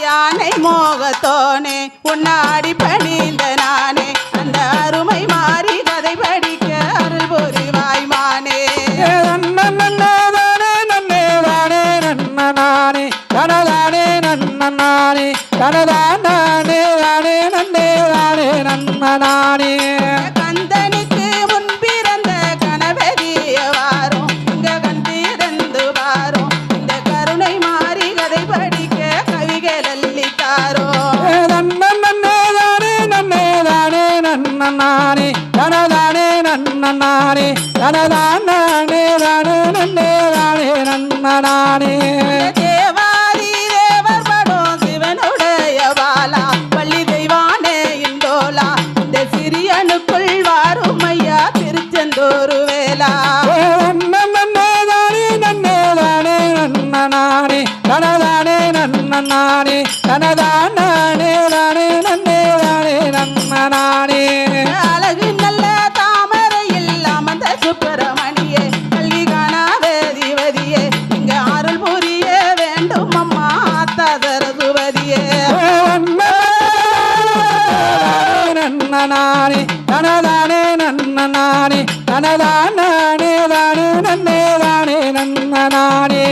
யானை மோகத்தோனே உன்னாடி பணிந்த நானே. அந்த அருமை மாறி கதை படிக்க அருள் புரிவாய் மானே. நன்னே நன்னே தானே தனதானே நன்னனானே தனதானே தானே நன்னே தானே நன்னனானே தனதானே நன்னனானே தனதானே தானே நன்னே தானே நன்னனானே. தேவாதி தேவர் படும் சிவனுடைய பள்ளி தெய்வானே இந்தோலா இந்த சிறியனுக்குள் வாரும் ஐயா வேலா. நன்னனானே தனதானே நன்னனானே தனதானே தானே நன்னே தானே நன்னனானே.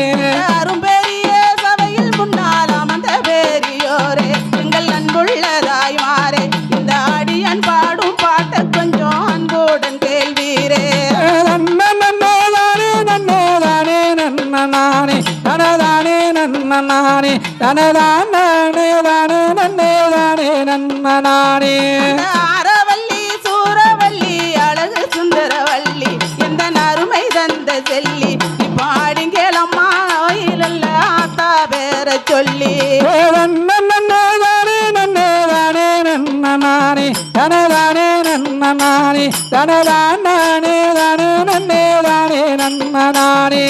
அரும்பெரிய சபையில் முன்னால் அமர்ந்த பெரியோரே எங்கள் அன்புள்ள தாய்மாரே இந்த அடியன் பாடும் பாட்டை கொஞ்சம் அன்புடன் கேள்வீரே. நன்னே தானே நன்னே தானே நன்னனானே தனதானே நன்னனானே தனதானே தானே நன்னே தானே நன்னனானே. சொல்லி. தனதானே நன்னனானே தனதானே தானே நன்னே தானே நன்னனானே.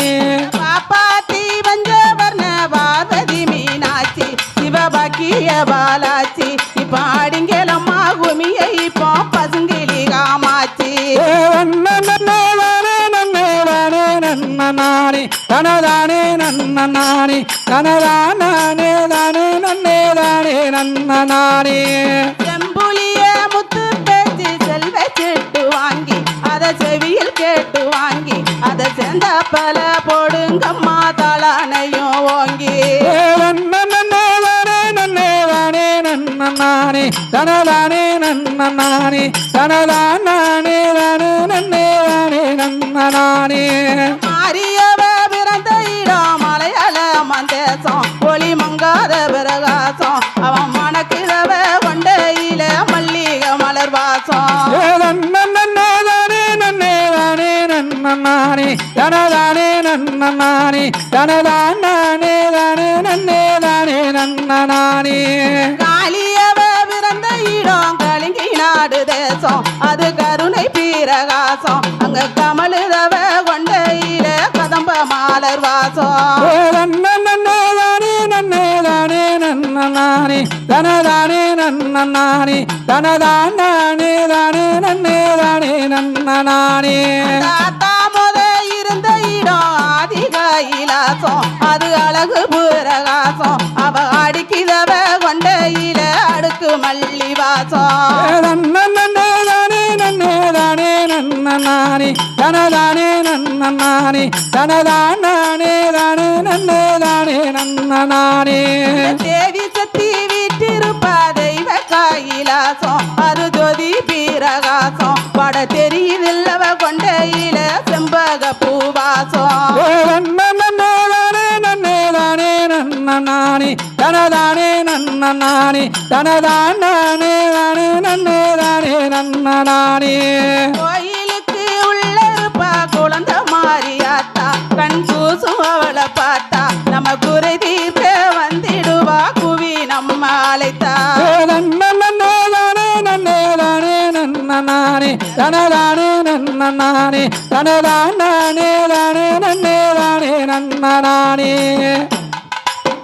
பாப்பாத்தி பஞ்சவர்ண பார்வதி மீனாட்சி சிவபாக்கிய பாலாச்சி இப்ப அடிங்கேலம்மா குமியை இப்போ பசுங்கிளி காமாச்சி நன்னனானே தனதானே நன்னனானே தனதானே தானே நன்னே தானே நன்னனானே. செம்புலிய முத்து பேச்சு செல்வ சிட்டு வாங்கி அத செவியில் கேட்டு வாங்கி அத செந்த பல போடுங்கம்மா தலானையும் ஓங்கி. நன்னனானே. தனதானே நன்னனானே. தனதானே தானே நன்னே தானே தனதானே நன்னனானே. தனதானே தானே நன்னே தானே நன்னனானே. காளியவ பிறந்த இடம் கலிங்கி நாடு தேசம். அது கருணை பீரகாசம். அங்க கமலுதவ கொண்டையில கதம்ப மாலர் வாசம். நன்னே நன்னே தானே நன்னனானே. தனதானே நன்னனானே. தனதானே தானே நன்னே தானே நன்னனானே. பிரகாசம் அது அழகு பிரகாசம். அவ அடிக்கிதவ கொண்டையில அடுக்கு மல்லி வாசம் நன்னே தானே நன்னே தானே தனதானே தானே நன்னே தானே நன்னனானே நன்னனானே தனதானே தானே நன்னே தானே நன்னனானே கோயிலுக்கு உள்ள இருப்பா குழந்தை மாறியாத்தா. கண் கூசும் அவளை பார்த்தா. நம்ம குறை தீர்க்க வந்திடுவா குவி நம்ம அழைத்தா நன்னே நன்னே நன்னனானே தனதானே நன்னனானே தனதானே தானே நன்னே தானே நன்னனானே